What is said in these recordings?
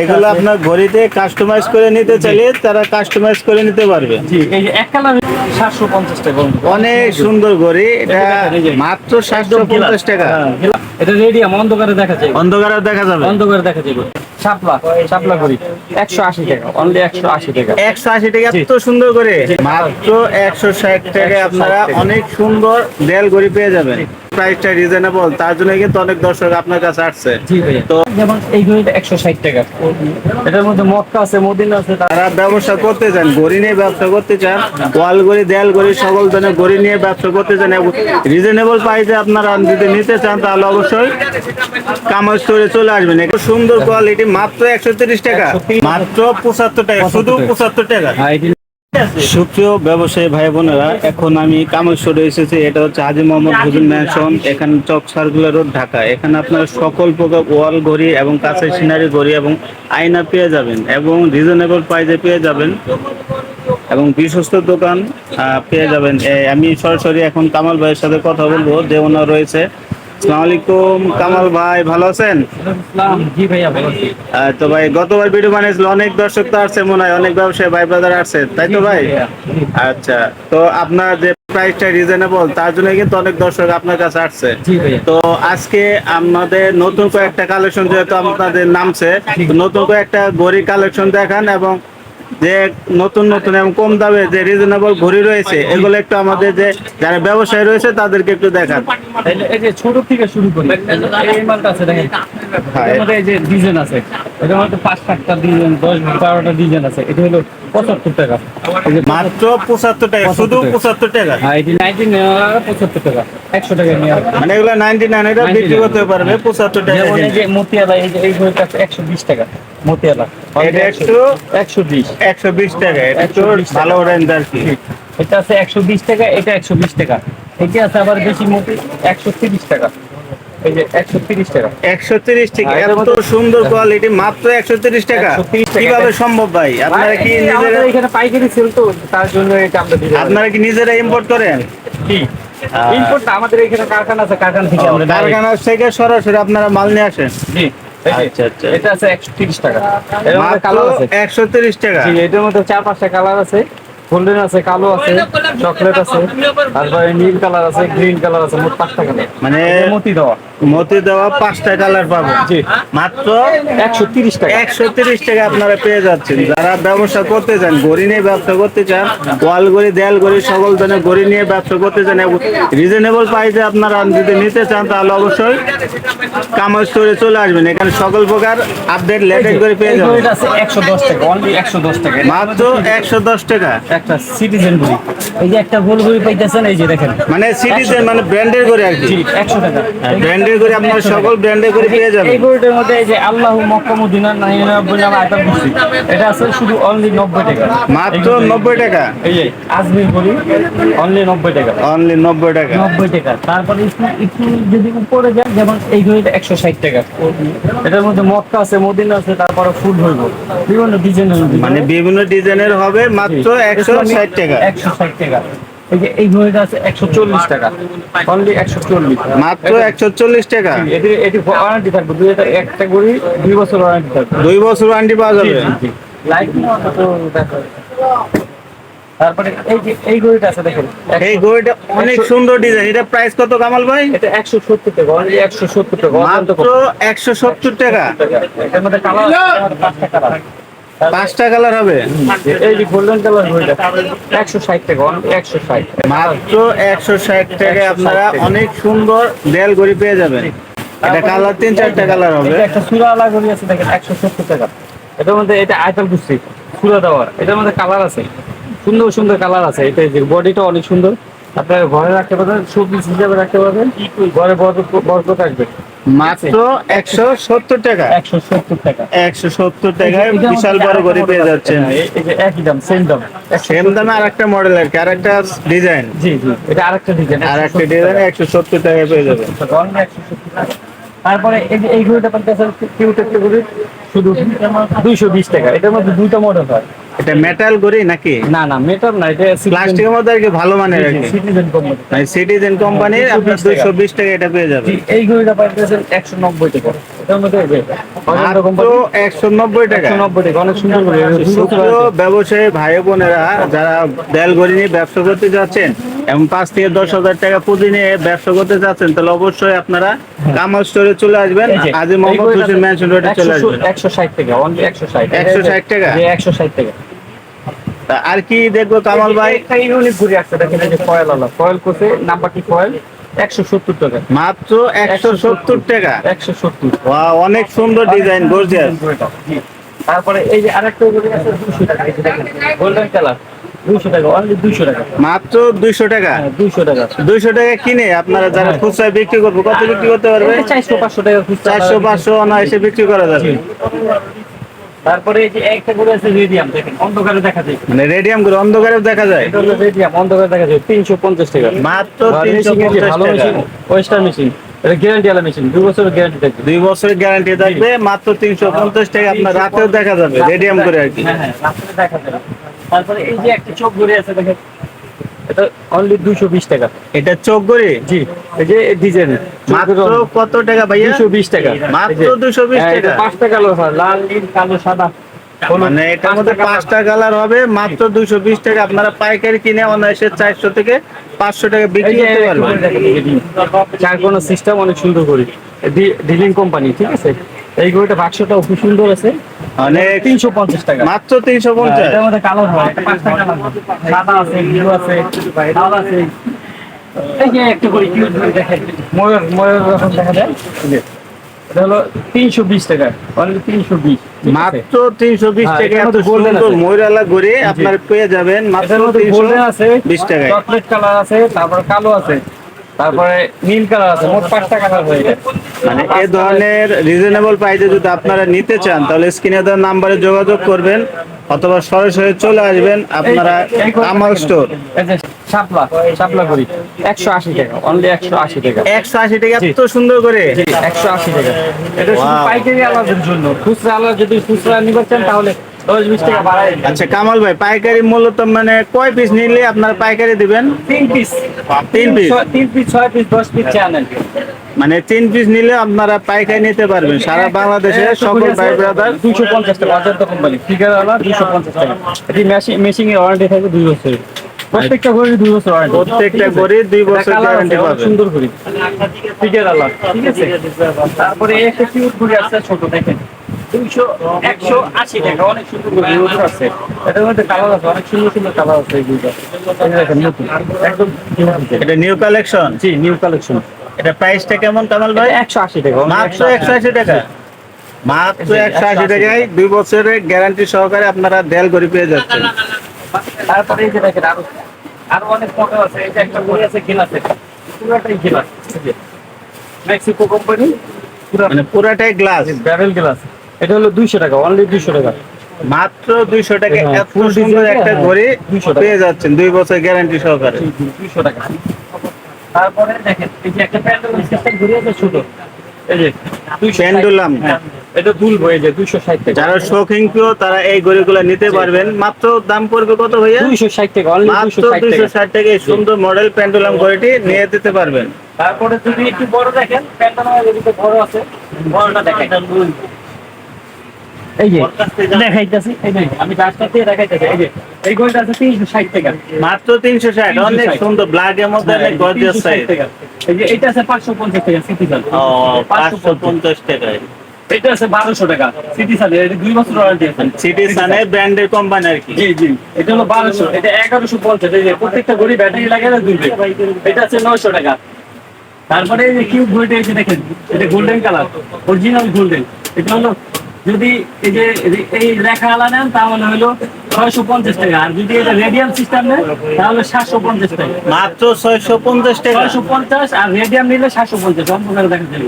এগুলো আপনার ঘড়িতে কাস্টমাইজ করে নিতে চাইলে তারা কাস্টমাইজ করে নিতে পারবে। অনেক সুন্দর ঘড়ি। এটা মাত্র সাতশো পঞ্চাশ টাকা। হ্যাঁ, এটা রেডিয়াম অন্ধকারে দেখা যায়। অন্ধকারে দেখা যাবে। অন্ধকারে দেখা যায় শাপলা শাপলা করি একশো আশি টাকা অনলি একশো আশি টাকা। একশো আশি টাকা এত সুন্দর করে মাত্র একশো ষাট টাকায় আপনারা অনেক সুন্দর দেয়াল ঘড়ি পেয়ে যাবেন। প্রাইসটা রিজনেবল তার জন্য কিন্তু অনেক দর্শক আপনার কাছে আসছে। তো যেমন এই ঘড়িটা একশো ষাট টাকা। এটার মধ্যে মক্কা আছে মদিনা আছে তার- ব্যবসা করতে চান ঘড়ি নিয়ে ব্যবসা করতে চান ওয়াল ঘড়ি দেয়াল ঘড়ি সকল ধরনের ঘড়ি নিয়ে ব্যবসা করতে চান রিজনেবল প্রাইসে আপনারা যদি নিতে চান তাহলে অবশ্যই কামার স্টোরে চলে আসবেন। একটু সুন্দর কোয়ালিটি মাত্র একশো তিরিশ টাকা। মাত্র পঁচাত্তর টাকা শুধু পঁচাত্তর টাকা। হ্যাঁ, সুপ্রিয় ব্যবসায়ী ভাই বোনেরা এখন আমি কামেশ্বরে এসেছি। এটা হচ্ছে হাজি মোহাম্মদ হুজুর ম্যানশন এখানে চক সার্কুলার রোড, ঢাকা। এখানে আপনারা সকল প্রকার ওয়াল ঘড়ি এবং কাছের সিনারি ঘড়ি এবং আয়না পেয়ে যাবেন এবং রিজনেবল প্রাইসে পেয়ে যাবেন এবং বিশ্বস্ত দোকান পেয়ে যাবেন। আমি সরাসরি এখন কামাল ভাইয়ের সাথে কথা বলব। যে ওনার রয়েছে আলাইকুম কামাল ভাই ভালো আছেন? জি ভাইয়া ভালো আছি। তো ভাই গতবার ভিডিও বানিয়েছিল অনেক দর্শক তো আসছে মনে হয় অনেক ব্যবসায়ী ভাই ব্রাদার আসছে তাই তো ভাই? আচ্ছা তো আপনার যে প্রাইসটা রিজনেবল তার জন্য কিন্তু অনেক দর্শক আপনার কাছে আসছে। তো আজকে আমাদের নতুন কয়েকটা কালেকশন যেহেতু আপনাদের নামছে নতুন কয়েকটা ঘড়ি কালেকশন দেখান এবং যে নতুন নতুন এবং কম দামে যে রিজনেবল ঘড়ি রয়েছে এগুলো একটু আমাদের যে যারা ব্যবসায়ী রয়েছে তাদেরকে একটু দেখান। এই- এই যে ছোট থেকে শুরু করি এই মালটা আছে দেখেন হ্যাঁ। মধ্যে এই যে ডিজাইন আছে মধ্যে পাঁচ সাতটা ডিজাইন দশ বারোটা ডিজাইন আছে এটা হলো পঁচাত্তর টাকা। এই যে মাত্র পঁচাত্তর টাকা শুধু পঁচাত্তর টাকা? হ্যাঁ এটি নাইনটি পঁচাত্তর টাকা একশো টাকা নিয়ে মানে এগুলো নাইনটি নাইন এটা বিক্রি করতে পারবে পঁচাত্তর টাকা মতিয়ালা এই যে এই ঘড়িটা একশো বিশ টাকা। মতিয়ালা। এটা একটু একশো বিশ। একশো বিশ টাকা একটু ভালো রেঞ্জ আর কি। এটা আছে একশো বিশ টাকা এটা একশো বিশ টাকা। এটা আছে আবার বেশি মোটি একশো তিরিশ টাকা। এই যে একশো তিরিশ টাকা। একশো তিরিশ টাকা এত সুন্দর কোয়ালিটি মাত্র একশো তিরিশ টাকা। কীভাবে সম্ভব ভাই? আপনারা কি নিজেরা এখানে পাইকারি সেল তো তার জন্য এটা আমরা আপনারা কি নিজেরা ইম্পোর্ট করেন? কি ইম্পোর্ট আমাদের এখানে কারখানা আছে কারখানা থেকে আমরা কারখানা থেকে সরাসরি আপনারা মাল নিয়ে আসেন। জি। আচ্ছা, আচ্ছা। এটা আছে একশো তিরিশ টাকা। এর মধ্যে কালার আছে। একশো তিরিশ টাকা। জি এটার মধ্যে চার পাঁচটা কালার আছে। গোল্ডেন আছে কালো আছে চকলেট আছে তারপরে নীল কালার আছে গ্রিন কালার আছে মোট পাঁচটা কালার। মানে মতি দেওয়া। মতি দেওয়া পাঁচটা কালার মাত্র একশো তিরিশ টাকা। একশো তিরিশ টাকা আপনারা পেয়ে যাচ্ছেন। যারা ব্যবসা করতে চান ঘড়ি নিয়ে ব্যবসা করতে চান ওয়াল ঘড়ি দেয়াল ঘড়ি সকল ধরনের ঘড়ি নিয়ে ব্যবসা করতে চান রিজনেবল প্রাইসে আপনারা যদি নিতে চান তাহলে অবশ্যই কামার স্টোরে চলে আসবেন। এখানে সকল প্রকার আপডেট লেটেস্ট করে পেয়ে যাবেন। একশো দশ টাকা অনলি একশো দশ টাকা। মাত্র একশো দশ টাকা। একটা সিটিজেন ঘড়ি এই যে একটা গোল ঘড়ি পাইতেছেন এই যে দেখেন। মানে সিটিজেন মানে ব্র্যান্ডের ঘড়ি আর কি। একশো টাকা। ব্র্যান্ডের আপনারা সকল ব্র্যান্ডের ঘড়ি পেয়ে যাবেন। এই মধ্যে এই যে আল্লাহ মক্কা মদিনা নামে আইটেম এটা আছে শুধু অনলি নব্বই টাকা। মাত্র নব্বই টাকা? এই যে আজমির ঘড়ি অনলি নব্বই টাকা। অনলি নব্বই টাকা। নব্বই টাকা। তারপরে একটু একটু যদি উপরে যায় যেমন এই একশো ষাট টাকা। এটার মধ্যে মক্কা আছে মদিনা আছে তারপরে ফুল হইব। বিভিন্ন ডিজাইনের মানে বিভিন্ন ডিজাইনের হবে মাত্র একশো ষাট টাকা। একশো ষাট টাকা। এই যে এই ঘড়িটা আছে একশো চল্লিশ টাকা। অনলি একশো চল্লিশ মাত্র একশো চল্লিশ টাকা? এটি এটি ওয়ারেন্টি থাকবে। দুই হাজার একটা ঘড়ি দুই বছর ওয়ারেন্টি থাকবে। দুই বছর ওয়ারেন্টি পাওয়া যাবে? লাইট তো তারপরে এই যে এই ঘড়িটা আছে দেখেন। এই ঘড়িটা অনেক সুন্দর ডিজাইন এটা প্রাইস কত কামাল ভাই? এটা একশো সত্তর টাকা। অনলি একশো সত্তর টাকা। মাত্র একশো সত্তর টাকা। টাকা। এটার মধ্যে কালার পাঁচটা কালার পাঁচটা কালার হবে? এই যে গোল্ডেন কালার ঘড়িটা একশো ষাট টাকা অনলি একশো ষাট। মাত্র একশো ষাট টাকায় আপনারা অনেক সুন্দর দেয়াল ঘড়ি পেয়ে যাবেন। এটা কালার তিন চারটা কালার হবে। একটা সুরা আলা ঘড়ি আছে দেখেন একশো সত্তর টাকা। এটার মধ্যে এটা আইটাল কুস্তি সুরা দেওয়ার। এটার মধ্যে কালার আছে। সুন্দর সুন্দর কালার আছে। এটা যে বডিটা অনেক সুন্দর। আপনার ঘরে রাখতে পারবেন সবজি হিসাবে রাখতে পারবেন। ঘরে বড় থাকবে। মাত্র একশো সত্তর টাকা। একশো সত্তর টাকা। একশো সত্তর টাকায় বিশাল বড় ঘড়ি পেয়ে যাচ্ছেন। হ্যাঁ, একই দাম সেম দাম। সেম দামে আর একটা মডেল আর কি আর একটা ডিজাইন জি জি এটা আরেকটা ডিজাইন আর একটা ডিজাইন একশো সত্তর টাকায় পেয়ে যাবেন। তারপরে এই যে এই ঘড়িটা পাচ্ছেন কিউট একটা ঘড়ি শুধু দুইশো বিশ টাকা। এটার মধ্যে দুইটা মডেল হয়। এটা মেটাল ঘড়ি নাকি? না না মেটাল না এটা প্লাস্টিকের মধ্যে আর কি ভালো মানের আর কি? সিটিজেন কোম্পানি সিটিজেন কোম্পানির আপনার 220 টাকা। দুইশো বিশ টাকা এটা পেয়ে যাবেন। এই ঘড়িটা পাইতেছেন একশো নব্বই টাকা। একশো একশো। ব্যবসায়ী ভাই বোনেরা যারা নিয়ে ব্যবসা করতে যাচ্ছেন এবং পাঁচ থেকে দশ হাজার টাকা পুঁজি নিয়ে ব্যবসা করতে যাচ্ছেন তাহলে অবশ্যই আপনারা কামাল স্টোরে চলে আসবেন। আজি মোহাম্মদ হোসেন ম্যানশন রোডে চলে আসবেন। একশো ষাট টাকা একশো ষাট টাকা? একশো ষাট টাকা? তা আর কি দেখব কামাল ভাই? ঘুরে আসছে দেখেন ফয়েল আলা। ফয়েল কোসে নাম্বারটি ফয়েল একশো সত্তর টাকা। মাত্র একশো সত্তর টাকা। একশো সত্তর। ওয়া অনেক সুন্দর ডিজাইন গর্জিয়াস তারপরে এই যে আরেকটা আছে দুশো টাকা এই যে দেখেন গোল্ডেন কালার দুশো টাকা অনলি দুশো টাকা। মাত্র দুইশো টাকা? হ্যাঁ দুশো টাকা। দুইশো টাকা কিনে আপনারা যারা হ্যাঁ। খুচরা বিক্রি করব কত বিক্রি করতে পারবে? চারশো পাঁচশো টাকা খুচরা চারশো পাঁচশো অনায়াসে বিক্রি করা যাবে। তারপরে এই যে একটা করে আছে রেডিয়াম দেখেন অন্ধকারে দেখা যায়। মানে রেডিয়ামগুলো অন্ধকারে দেখা যায়? এটা হলো রেডিয়াম অন্ধকারে দেখা যায় তিনশো পঞ্চাশ টাকা। মাত্র আর তিনশো মেশিন এই যে পঞ্চাশ ভালো টাকা। মেশিন ওয়েস্টার মেশিন এটা গ্যারান্টি আলা মেশিন দুই বছরের গ্যারান্টি থাকবে। দুই বছরের গ্যারান্টি থাকবে মাত্র তিনশো পঞ্চাশ টাকা আপনার রাতেও দেখা যাবে রেডিয়াম করে আর কি। হ্যাঁ হ্যাঁ রাতে দেখা যাবে তারপরে এই যে একটা চোখ ঘুরে আছে দেখেন এটা অনলি দুশো বিশ টাকা। এটা চোখ গড়ি জি। এই যে ডিজাইন মাত্র কত টাকা ভাইয়া? দুশো বিশ টাকা। মাত্র 220 হ্যাঁ, এটা টাকা। পাঁচটা লাল নীল কালো সাদা। মানে এটার মধ্যে পাঁচটা কালার হবে। মাত্র দুইশো বিশ টাকা। আপনারা পাইকারি কিনে অনায়াসে চারশো থেকে পাঁচশো টাকা বিক্রি করতে পারবেন। চার কোনো সিস্টেম অনেক সুন্দর করে। ডিলিং কোম্পানি ঠিক আছে? এই গরুটা বাক্সটাও খুব সুন্দর আছে। অনেক তিনশো পঞ্চাশ টাকা। মাত্র তিনশো পঞ্চাশ? এটার মধ্যে কালার হয়। পাঁচটা কালার সাদা আছে আছে লাল আছে। এই যে একটু করে কিউট করে দেখেন। ময়ূর ময়ূর যখন দেখা যায় এটা হলো তিনশো বিশ টাকা। অনলি তিনশো বিশ। মাত্র তিনশো বিশ হ্যাঁ, টাকা এত সুন্দর ময়ূরালা ঘুরে আপনার পেয়ে যাবেন মাত্র তিনশো আছে বিশ টাকা চকলেট কালার আছে তারপর কালো আছে। তারপরে নীল কালার আছে মোট পাঁচটা কালার হয়ে যায়। মানে এই ধরনের রিজনেবল প্রাইসে যদি আপনারা নিতে চান তাহলে স্ক্রিনে দেওয়া নাম্বারে যোগাযোগ করবেন অথবা সরাসরি চলে আসবেন আপনারা কামাল স্টোর শাপলা শাপলা করি। একশো আশি টাকা অনলি একশো আশি টাকা। একশো আশি টাকা এত সুন্দর করে। একশো আশি টাকা। এটা পাইকারি আলাদার জন্য। খুচরা আলাদা যদি খুচরা নিতে চান তাহলে আচ্ছা কামাল ভাই পাইকারি মূলত মানে কয় পিস নিলে আপনারা পাইকারি দিবেন? তিন পিস তিন পিস তিন পিস ছয় পিস দশ পিস চ্যানেল মানে তিন পিস নিলে আপনারা পাইকারি নিতে পারবেন। সারা বাংলাদেশে সকল ভাই ব্রাদার দুশো পঞ্চাশ টাকা অজন্তা কোম্পানি ফিগার আলা দুশো পঞ্চাশ টাকা। এটি মেশিন মেশিং এর ওয়ারেন্টি থাকবে দুই বছরের। প্রত্যেকটা ঘড়ি দুই বছর ওয়ারেন্টি প্রত্যেকটা ঘড়ি দুই বছর গ্যারান্টি পাবেন। সুন্দর ঘড়ি ফিগার আলা ঠিক আছে? তারপরে একটা কিউট ঘড়ি আছে ছোট দেখেন। দুইশো একশো আশি টাকা অনেক সুন্দর ঘড়ি আছে। এটার মধ্যে কালার আছে অনেক সুন্দর সুন্দর কালার আছে এই ঘড়িটা এই যে দেখেন নতুন। একদম এটা নিউ কালেকশন জি নিউ কালেকশন এটা প্রাইসটা কেমন কামাল ভাই? একশো আশি টাকা মাত্র একশো আশি টাকা? মাত্র একশো আশি টাকায় দুই বছরের গ্যারান্টি সহকারে আপনারা দেল ঘড়ি পেয়ে যাচ্ছেন। তারপরে এই যে দেখেন আরও আরও অনেক মডেল আছে। এই যে একটা বই আছে গিলাসের পুরোটাই গিলাস মেক্সিকো কোম্পানি মানে পুরাটাই গ্লাস ব্যারেল গ্লাস এটা হলো দুইশো টাকা অনলি দুইশো টাকা। মাত্র দুইশো টাকা হ্যাঁ, এত সুন্দর একটা হ্যাঁ, ঘড়ি পেয়ে যাচ্ছেন দুই বছর গ্যারান্টি সহকারে। দুইশো টাকা। তারপরে দেখেন এই যে একটা প্যান্ডেল সিস্টেম ঘুরে আছে ছোট। এই যে 260 Pendulum। হ্যাঁ, এটা দুলবো এই যে দুইশো ষাট টাকা। যারা শৌখিন প্রিয় তারা এই ঘড়িগুলো নিতে পারবেন। মাত্র দাম পড়বে কত ভাইয়া? দুইশো ষাট টাকা অনলি মাত্র দুইশো ষাট টাকা এই সুন্দর মডেল প্যান্ডুলাম ঘড়িটি নিয়ে দিতে পারবেন। তারপরে যদি একটু বড় দেখেন বড় আছে। বড়টা দেখেন এই যে দেখাইতেছি এই যে আমি ডাস্টার দিয়ে দেখাইতেছি এই যে এই গোলটা আছে তিনশো ষাট টাকা। মাত্র তিনশো ষাট 360 অনেক সুন্দর ব্ল্যাক এর মধ্যে অনেক গর্জিয়াস সাইজ এই যে এটা আছে পাঁচশো পঞ্চাশ টাকা ও এটা আছে এটা দুই বছর ওয়ারেন্টি আছে। সিটি ব্র্যান্ডের কোম্পানি আর কি। জি জি এটা হলো বারোশো এটা এগারোশো পঞ্চাশ এই যে প্রত্যেকটা গড়ি ব্যাটারি লাগে না দুই এটা আছে নয়শো টাকা। তারপরে এই যে কিউব ঘড়িটা এই যে দেখেন এটা গোল্ডেন কালার অরিজিনাল গোল্ডেন এটা হলো যদি এই যে এই- রেখা আলা নেন তাহলে হলো ছয়শো পঞ্চাশ টাকা। আর যদি এটা রেডিয়াম সিস্টেম নেন তাহলে সাতশো পঞ্চাশ টাকা। মাত্র ছয়শো পঞ্চাশ টাকা। ছয়শো পঞ্চাশ আর রেডিয়াম নিলে সাতশো পঞ্চাশ অন্ধকারে দেখা যাবে।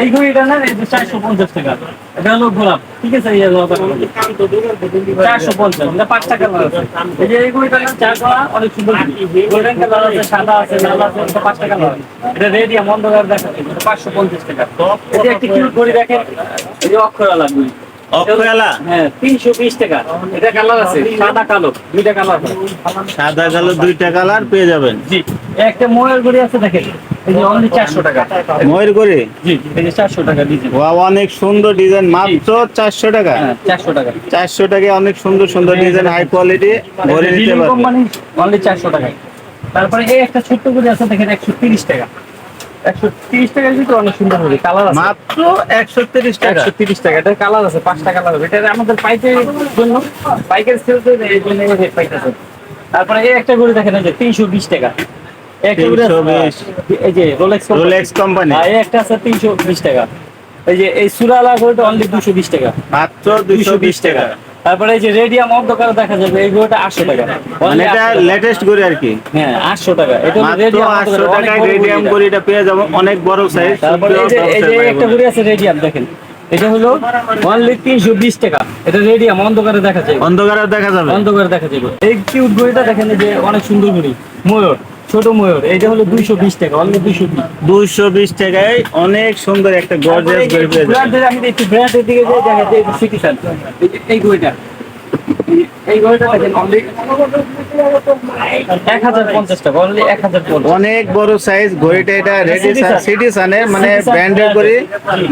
এই ঘড়িটা নেন এই চারশো পঞ্চাশ টাকা। এটা হলো গোলাপ ঠিক আছে? এই চারশো পঞ্চাশ এটা পাঁচ টাকা এই যে এই ঘড়িটা নেন চার অনেক সুন্দর গোল্ডেন কালার আছে সাদা আছে লাল আছে এটা পাঁচ টাকা লাগে এটা রেডিয়াম অন্ধকারে দেখা যাবে। পাঁচশো পঞ্চাশ টাকা। এই যে একটি কিউট ঘড়ি দেখেন। এই যে অক্ষরালা ঘড়ি। হ্যাঁ সাদা কালো দুইটা কালার পেয়ে যাবেন। জি একটা ময়ের গড়ি আছে দেখেন অনেক সুন্দর ডিজাইন মাত্র চারশো টাকা? হ্যাঁ চারশো টাকা। অনেক সুন্দর সুন্দর ডিজাইন হাই কোয়ালিটি নিতে চারশো টাকা তারপরে এই একটা ছোট্ট গড়ি আছে দেখেন একশো তিরিশ টাকা। একশো তিরিশ টাকার ভিতরে অনেক সুন্দর গড়ি কালার আছে। মাত্র একশো তিরিশ টাকা। একশো তিরিশ টাকা এটা কালার আছে পাঁচটা কালার হবে। এটা আমাদের পাইকারির জন্য পাইকারি সেল এই জন্য রেট পাইতেছে তারপরে এই একটা গড়ি দেখেন যে তিনশো বিশ টাকা। এই 320 যে রোলেক্স রোলেক্স কোম্পানি আর এই একটা আছে তিনশো বিশ টাকা। এই যে এই সুরালা গড়িটা অনলি দুশো বিশ টাকা। মাত্র দুইশো বিশ টাকা। তারপরে এই যে রেডিয়াম অন্ধকার দেখা যাবে এই গড়িটা আটশো টাকা। মানে এটা লেটেস্ট করে আর কি। হ্যাঁ আটশো টাকা। এটা রেডিয়াম আটশো অন্ধকার, অনেক টাকায় রেডিয়াম গড়ি এটা। পেয়ে যাব অনেক বড় সাইজ তারপরে এই যে এই যে একটা ঘুরে আছে রেডিয়াম দেখেন। এটা হলো অনলি তিনশো বিশ টাকা। এটা রেডিয়াম অন্ধকারে দেখা যায় অন্ধকারে দেখা যাবে। অন্ধকারে দেখা যাবে। এই কিউট ঘড়িটা দেখেন যে অনেক সুন্দর ঘড়ি। ময়ূর। ছোট ময়ূর এইটা হলো দুইশো বিশ টাকা অনলি দুইশো দুইশো বিশ টাকায় অনেক সুন্দর একটা গর্জিয়াস ব্র্যান্ডের আমি একটু ব্র্যান্ডের দিকে যাই দেখা যায় সিটি এই ঘড়িটা অনেক বড় সাইজ ঘড়িটা এটা রেডি সিটি সানে মানে brand। করে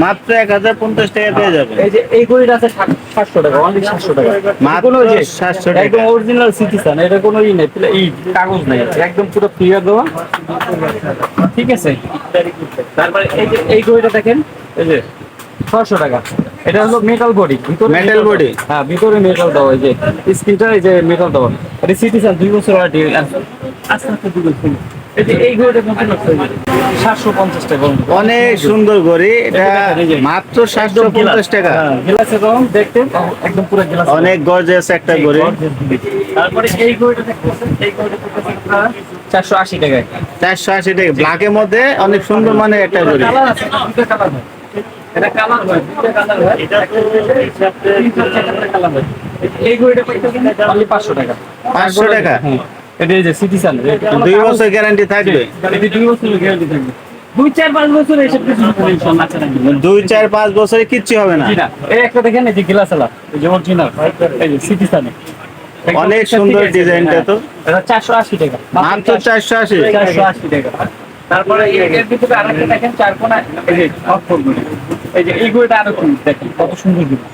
মাত্র এক হাজার পঞ্চাশ টাকা পেয়ে যাবে এই যে এই ঘড়িটা আছে সাতশো টাকা অনলি সাতশো টাকা। মাত্র কোনো যে 700 টাকা। একদম অরিজিনাল সিটিসান এটা কোনো ই নেই এই কাগজ নেই একদম পুরো ক্লিয়ার দেওয়া। ঠিক আছে? তারপরে এই যে এই ঘড়িটা দেখেন এই যে ছশো টাকা। এটা হলো মেটাল বডি ভিতরে Metal body? হ্যাঁ ভিতরে মেটাল দেওয়া এই যে স্ক্রিনটা এই যে মেটাল দেওয়া। এটা সিটিসান দুই বছর ওয়ারেন্টি আস্তে আস্তে দুই বছর। অনেক সুন্দর এটা মাত্র সাতশো পঞ্চাশ টাকা। হ্যাঁ, গ্লাসের রং দেখতে একদম পুরো গ্লাস অনেক গর্জিয়াস একটা ঘড়ি। তারপরে এই ঘড়িটা দেখতেছেন এই ঘড়িটা চারশো আশি টাকায়। চারশো আশি টাকা। ব্ল্যাকের মধ্যে অনেক সুন্দর মানে একটা কালার আছে হয়। এটা কালার হয় কালার হয়। এটা তিনটা কালার হয়। এই ঘড়িটা পাইতেছেন পাঁচশো টাকা। 500 টাকা? হ্যাঁ। এটা এই যে সিটিসান দুই বছর গ্যারান্টি থাকবে। দুই বছরের গ্যারান্টি থাকবে। দুই চার পাঁচ বছর এসব কিছু হবে ইনশাআল্লাহ আচ্ছা দুই চার পাঁচ বছরে কিচ্ছু হবে না। এই একটা দেখেন এই যে গ্লাস আলা এই যে অরিজিনাল এই যে সিটিসানে অনেক সুন্দর ডিজাইনটা তো। এটা চারশো আশি টাকা। মাত্র চারশো আশি। চারশো আশি টাকা। তারপরে এর এর ভিতরে আরেকটা দেখেন চার কোনা এই যে অক্ষরগুলো। এই যে এই আরও খুব দেখেন কত সুন্দরগুলো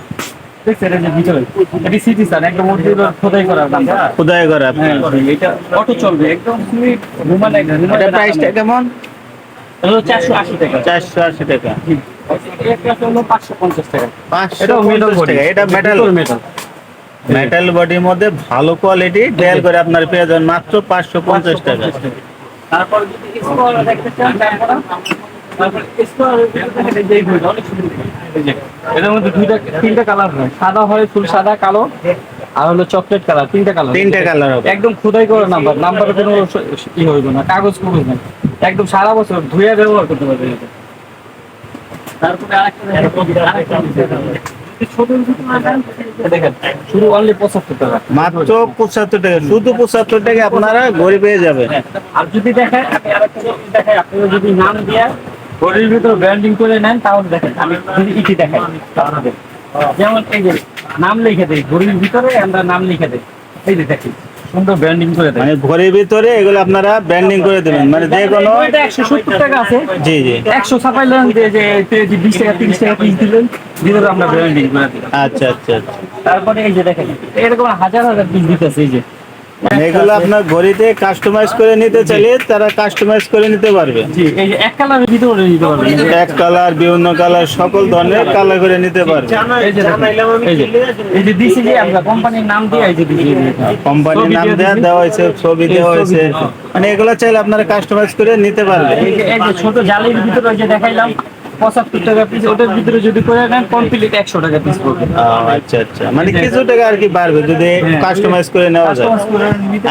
দেখছেন এই যে ভিতরে এটি সিটি স্যার একদম অরিজিনাল খোদাই করা নাম খুদাই করা হ্যাঁ এটা অটো চলবে একদম সুইট ঘুমালে ঘুমালে এটা প্রাইসটা কেমন? চারশো আশি টাকা। চারশো আশি টাকা। জি একটা হলো পাঁচশো পঞ্চাশ টাকা। পাঁচশো এটাও মেটাল এটা মেটাল মেটাল মেটাল বডির মধ্যে ভালো কোয়ালিটি ডেল করে আপনার পেয়ে যাবেন মাত্র পাঁচশো পঞ্চাশ টাকা। তারপর যদি দেখতে চান এটার মধ্যে দুইটা তিনটা কালার হয়। সাদা হয় ফুল সাদা কালো আর হলো চকলেট কালার তিনটা কালার তিনটা কালার একদম খোদাই করা নাম্বার নাম্বারে কোনো ই হইব না কাগজ কুগজ না একদম সারা বছর ধুয়ে ব্যবহার করতে পারবে তারপরে আরেকটা দেখেন, শুধু অনলি পঁচাত্তর টাকা। মাত্র পঁচাত্তর টাকা শুধু পঁচাত্তর টাকা আপনারা ঘড়ি পেয়ে যাবেন। হ্যাঁ, আর যদি দেখেন আমি আরেকটা যদি নাম দিয়া ঘড়ির ভিতরে ব্র্যান্ডিং করে নেন তাহলে দেখেন আমি যদি ইটি দেখাই আপনাদের যেমন এই যে নাম লিখে দেই ঘড়ির ভিতরে আমরা নাম লিখে দেই। এই যে দেখি সুন্দর ব্র্যান্ডিং করে দেয়। মানে ঘড়ির ভিতরে এগুলো আপনারা ব্যান্ডিং করে দেবেন মানে যে কোনো একশো সত্তর টাকা আছে। জি জি। একশো ছাপাইলেন যে যে বিশ টাকা তিরিশ টাকা পিস দিলেন ভিতরে আমরা ব্র্যান্ডিং করে দিলাম আচ্ছা আচ্ছা আচ্ছা। তারপরে এই যে দেখেন এরকম হাজার হাজার পিস দিতেছে এই যে। এগুলো আপনার ঘড়িতে কাস্টমাইজ করে নিতে চাইলে তারা কাস্টমাইজ করে নিতে পারবে। জি এই যে এক কালারের ভিতরে নিতে পারবেন এক কালার বিভিন্ন কালার সকল ধরনের কালার করে নিতে পারবে। এই যে দিছি যে আমরা কোম্পানির নাম দিয়ে এই যে দিছি কোম্পানির নাম দেওয়া দেওয়া হয়েছে ছবি দেওয়া হয়েছে। মানে এগুলো চাইলে আপনারা কাস্টমাইজ করে নিতে পারবে এই যে ছোট জালির ভিতরে যে দেখাইলাম পঁচাত্তর টাকা পিস ওটার ভিতরে যদি করে নেন কমপ্লিট একশো টাকা পিস পড়বে। আচ্ছা আচ্ছা। মানে কিছু টাকা আর কি বাড়বে যদি কাস্টমাইজ করে নেওয়া যায়।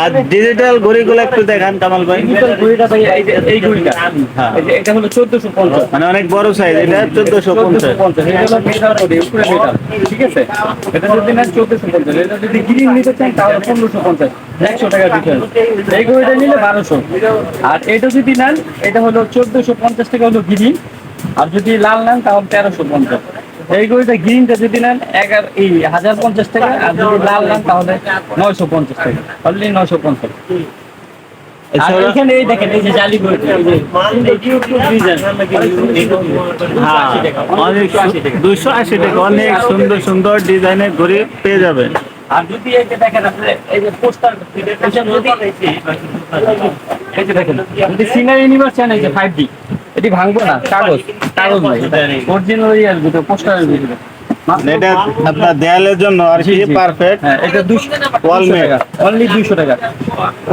আর ডিজিটাল ঘড়িগুলো একটু দেখান কামাল ভাই। Digital ঘড়িটা ভাই এই ঘড়িটা। হ্যাঁ। এটা হলো চোদ্দশো পঞ্চাশ। মানে অনেক বড় সাইজ এটা চোদ্দশো পঞ্চাশ। ঠিক আছে? এটা যদি নেন চোদ্দশো পঞ্চাশ। এটা যদি গ্রিন নিতে চান তাহলে পনেরোশো পঞ্চাশ। একশো টাকা ডিফারেন্স এই ঘড়িটা নিলে বারোশো। আর এটা যদি নেন এটা হলো চোদ্দশো পঞ্চাশ টাকা হলো গ্রিন আর যদি লাল নেন তাহলে তেরোশো পঞ্চাশ এই ঘড়িটা গ্রিনটা যদি নেন এগারো এই হাজার পঞ্চাশ টাকা আর যদি লাল নেন তাহলে নয়শো পঞ্চাশ টাকা অনলি নয়শো পঞ্চাশ এখানে এই দেখেন এই যে জালি। হ্যাঁ, 280 টাকা, অনেক 280 টাকা। দুইশো আশি টাকা অনেক সুন্দর সুন্দর ডিজাইনের ঘড়ি পেয়ে যাবেন আর যদি এই যে দেখেন এই যে পোস্টার যদি এই যে দেখেন যদি সিনারি ইউনিভার্স চান এই যে ফাইভ ডি এটি ভাঙবো না কাগজ কাগজ অরিজিনাল ইয়ার ভিতরে পোস্টারের ভিতরে। এটা আপনার দেয়ালের জন্য আর কি জি, জি। পারফেক্ট হ্যাঁ এটা দুশো Wallmate। অনলি দুশো টাকা।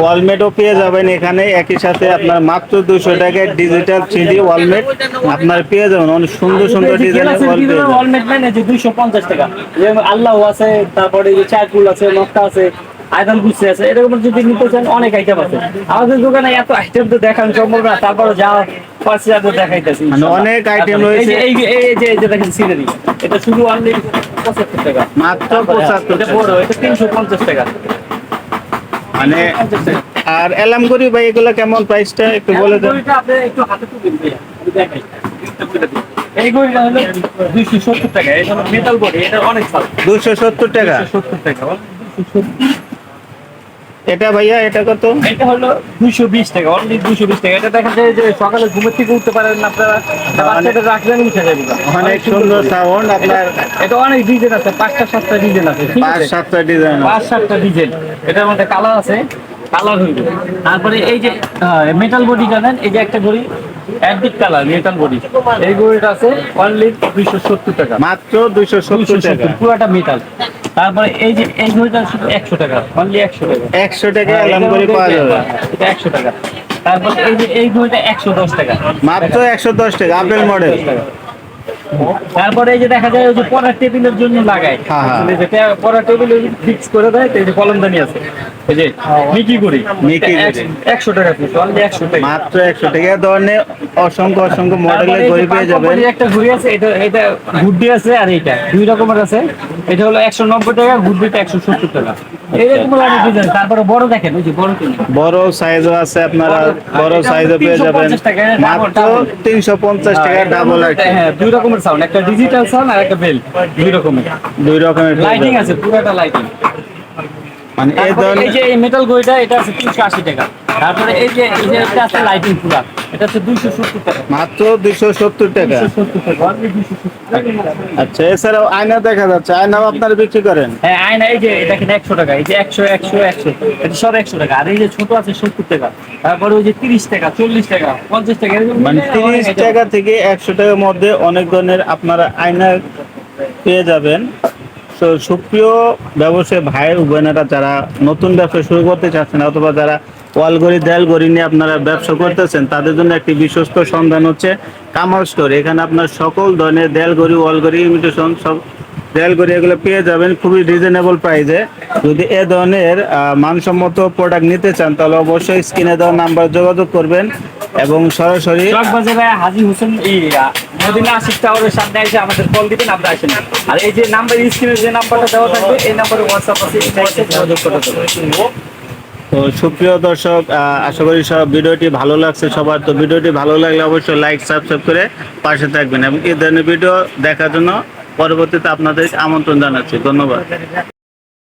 ওয়ালমেটও পেয়ে যাবেন এখানে একই সাথে আপনার মাত্র দুশো টাকায় ডিজিটাল থ্রি ওয়ালমেট আপনার পেয়ে যাবেন অনেক সুন্দর সুন্দর ডিজাইনের ওয়াল ওয়ালমেট ম্যান যে দুইশো পঞ্চাশ টাকা। আল্লাহ আছে তারপরে যে আছে নকটা আছে আয়দাল গুছি আছে এরকম যদি নিতে চান অনেক আইটেম আছে। আমাদের দোকানে এত আইটেম তো দেখানো সম্ভব না তারপরে যা দেখাইতেছি মানে অনেক আচ্ছা, রয়েছে। এই যে- এই যে দেখেন সিনারি এটা শুধু অনলি পঁচাত্তর টাকা। মাত্র পঁচাত্তর এটা বড় এটা তিনশো পঞ্চাশ টাকা। মানে আর এলাম করি ভাই এগুলো কেমন প্রাইসটা একটু বলে দেন। একটু হাতে তুলে দিন। আমি দেখাই। এই গড়িটা হলো দুইশো সত্তর টাকা এটা মেটাল বডি এটা অনেক ভালো। টাকা। টাকা এটা ভাইয়া এটা কত? এটা হলো দুইশো বিশ টাকা অনলি দুইশো বিশ টাকা। এটা দেখা যায় যে সকালে ঘুমের থেকে উঠতে পারেন আপনারা। এটা বাচ্চাটা রাখলেন উঠে যাবে। অনেক সুন্দর সাউন্ড আপনার এটা অনেক ডিজাইন আছে পাঁচটা সাতটা ডিজাইন আছে পাঁচ সাতটা ডিজাইন পাঁচ সাতটা ডিজাইন। এটার মধ্যে কালার আছে কালার হইবে। তারপরে এই যে মেটাল বডি জানেন এই যে একটা ঘড়ি অ্যাডমিট কালার মেটাল বডি এই ঘড়িটা আছে অনলি দুইশো সত্তর টাকা। মাত্র দুইশো সত্তর টাকা। পুরোটা মেটাল তারপরে এই যে এই ঘড়িটা শুধু একশো টাকা অনলি একশো টাকা। একশো টাকা অ্যালার্ম করে পাওয়া যাবে। এটা একশো টাকা। তারপর এই যে এই ঘড়িটা একশো দশ টাকা। মাত্র একশো দশ টাকা আপেল মডেল তারপরে এই যে দেখা যায় ওই যে পড়ার টেবিলের জন্য লাগায়। হ্যাঁ, হ্যাঁ। এই যে পড়ার টেবিল ফিক্স করে দেয় এই যে কলমদানি আছে। এই যে মিকি করি মিকি টাকা পিস অনলি একশো টাকা। মাত্র একশো টাকা। এ ধরনের অসংখ্য অসংখ্য মডেলের ঘড়ি পেয়ে যাবেন। একটা ঘড়ি আছে এটা এটা গুড্ডি আছে আর এইটা। দুই রকমের আছে। এটা হলো একশো নব্বই টাকা গুড্ডিটা একশো সত্তর টাকা। এইরকম অনেক ডিজাইন তারপরে বড় দেখেন ওই যে বড় কিনে বড় সাইজও আছে আপনারা বড় এটা সাইজও পেয়ে যাবেন। 350 এটা মাত্র double। তিনশো পঞ্চাশ টাকা ডাবল আর কি। হ্যাঁ দুই রকমের সাউন্ড একটা ডিজিটাল সাউন্ড আর একটা বেল দুই রকমের। দুই রকমের লাইটিং আছে পুরোটা লাইটিং মানে এই এই যে এই মেটাল গড়িটা এটা আছে তিনশো আশি টাকা। তারপরে এই যে এই যে একটা আছে লাইটিং পুরা এটা দুইশো সত্তর টাকা। মাত্র দুইশো সত্তর টাকা? 270 টাকা, 270 টাকা। আচ্ছা এছাড়াও আয়না দেখা যাচ্ছে। আয়নাও আপনারা বিক্রি করেন? হ্যাঁ আয়না এই যে দেখেন একশো টাকা এই যে একশো একশো একশো এটা সব একশো টাকা। আর এই যে ছোট আছে সত্তর টাকা। তারপরে ওই যে তিরিশ টাকা চল্লিশ টাকা পঞ্চাশ টাকা মানে মিলে তিরিশ অনেক item টাকা থেকে একশো টাকার মধ্যে অনেক ধরনের আপনারা আয়না পেয়ে যাবেন। সুপ্রিয় ব্যবসায়ী ভাই বোনেরা যারা নতুন ব্যবসা শুরু করতে চাচ্ছেন অথবা যারা ওয়ালগড়ি দেয়ালগড়ি নিয়ে আপনারা ব্যবসা করতেছেন, তাদের জন্য একটি বিশ্বস্ত সন্ধান হচ্ছে কামাল স্টোর। এখানে আপনার সকল ধরনের দেয়ালগড়ি ওয়ালগড়ি ইমিটেশন সব দেয়ালগড়ি এগুলো পেয়ে যাবেন খুবই রিজনেবল প্রাইসে যদি এ ধরনের মানসম্মত প্রোডাক্ট নিতে চান, তাহলে অবশ্যই স্ক্রিনে দেওয়া নাম্বার যোগাযোগ করবেন এবং সরাসরি হাজি হোসেন মদিনা আশিক টাওয়ারের সামনে এসে আমাদের কল দিবেন আমরা আসেন। আর এই যে নাম্বার স্ক্রিনে যে নাম্বারটা দেওয়া থাকবে, এই নাম্বারে হোয়াটসঅ্যাপ আছে যোগাযোগ করতে হবে তো সুপ্রিয় দর্শক আশা করি সব ভিডিওটি ভালো লাগছে সবার। তো ভিডিওটি ভালো লাগলে অবশ্যই লাইক সাবস্ক্রাইব করে পাশে থাকবেন। এবং এই ধরনের ভিডিও দেখার জন্য পরবর্তীতে আপনাদের আমন্ত্রণ জানাচ্ছি। ধন্যবাদ।